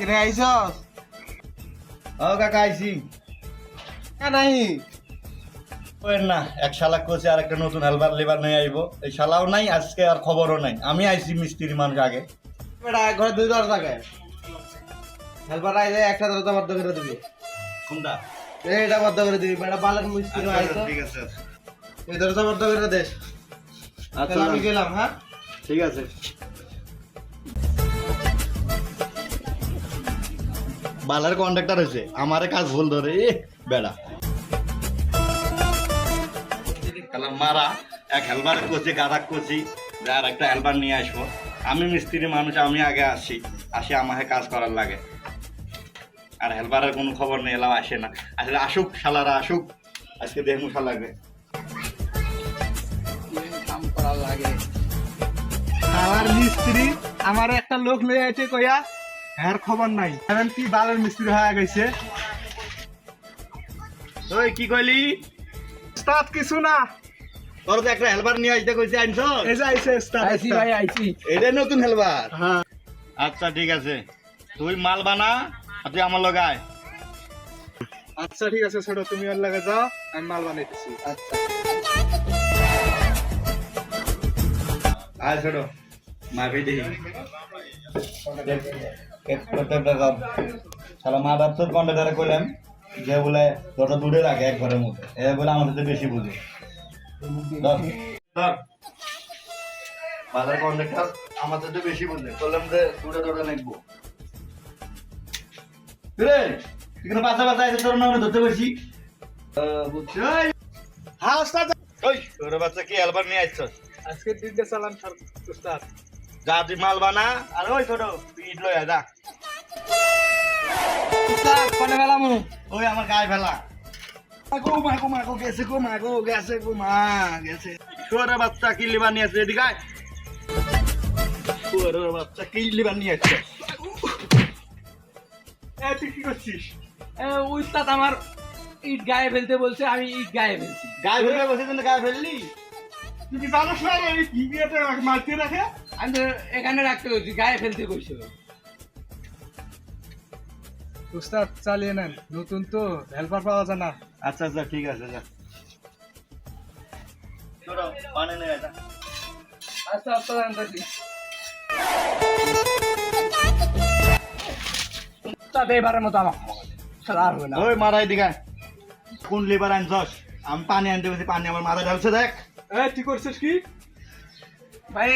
কিরে আইসস ও কাকা আইসি কে নাই? ওই না এক শালা কোচে আর একটা নতুন হেলবার লেবার নিয়ে আইবো। এই শালাও নাই আজকে আর খবরও নাই। আমি আইসি মিস্ত্রি মানুষ আগে। বেটা এক ঘরে দুই দর থাকে। হেল্পার আইলে একটা দরজা বন্ধ করে দিবি। কোনটা? এইটা বন্ধ করে দিবি। বেটা বালের মিস্ত্রি আইতো ঠিক আছে এই দরজা বন্ধ করে দেশ আচ্ছা আমি গেলাম হ্যাঁ? ঠিক আছে। বালার কন্ট্রাক্টর হয়েছে। আমারে কাজ ভুল ধরে বেড়া। মারা, এক হেলবার করছি গাদাক করছি, আর একটা হেলবার নিয়ে আসব। আমি মিস্ত্রি মানুষ, আমি আগে আসি আসি আমাকে কাজ করার লাগে। আর হেলবারের কোনো খবর নেই এলাম আসে না। আসলে আসুক, শালারা আসুক, আজকে দেখমু শালাকে কাম করার লাগে। আমার মিস্ত্রি, আমার একটা লোক লয়ে আছে কইয়া হ্যার খবর নাই। এখন কি বালের মিস্ত্রি হয়ে গেছে। ওই কি কইলি? উস্তাদ কিছু না। তোর তো একটা হেলবার নিয়ে আসতে কইছে আনছ এই যে আইছে উস্তাদ আইছি ভাই আইছি। এটা নতুন হেলবার হ্যাঁ। আচ্ছা ঠিক আছে। তুই মাল বানা আর তুই আমার লগায় আচ্ছা ঠিক আছে ছোট তুমি ওর লাগে যাও আমি মাল বানাইতেছি। আচ্ছা। আয় ছোট। মাফি দেখি। প্রত্যেকটা মা বাপ তোর কন্ট্রাক্টারে কইলাম যে বলে তোরটা দূরে রাখে এক ঘরের মধ্যে। এ বলে আমার সাথে বেশি বুঝে। ধর। ধর। বাজার কন্ট্রাক্টর আমার সাথে বেশি বুঝে। বললাম যে দূরে দূরে নেকবো রে এখানে বাসা বাসা আছে তোর নামে ধরতে বেশি বুঝছি। হ্যাঁ উস্তাদ ওই তোর বাচ্চা কি অ্যালবাম নিয়ে আসছস আজকে দিনটা চালান স্যার উস্তাদ যা তুই মাল বানা আর ওই ছোট তুই ইট লই যা। কোনে ফেলামু ওই আমার গায়ে ফেলা। মাগো মাগো মাগো গেছে গো মাগো গেছে গো মা গেছে। তোর বাচ্চা কি এদিকে। বাচ্চা এ তুই করছিস? উস্তাদ আমার ইট গায়ে ফেলতে বলছে আমি ইট গায়ে ফেলছি। গায়ে ফেলবে বসে কিন্তু গায়ে ফেললি? তুই কি জানিস না এই কি বিয়েতে মারতে রাখে? আমি তো এখানে রাখতে বলছি গায়ে ফেলতে কইছিল উস্তাদ চালিয়ে নেন। নতুন তো হেল্পার পাওয়া যায় না। আচ্ছা আচ্ছা ঠিক আছে যা। পানি। আচ্ছা আচ্ছা জানতেছি উস্তাদ এবারের মতো আমার ক্ষমা করে দেন। ছাড়া আর হবে না। ওই মারাই দিকে কোন লিবার আনছস আমি পানি আনতে পানি আমার মাথা ঢালছে দেখ। এ তুই করছিস কি? ভাই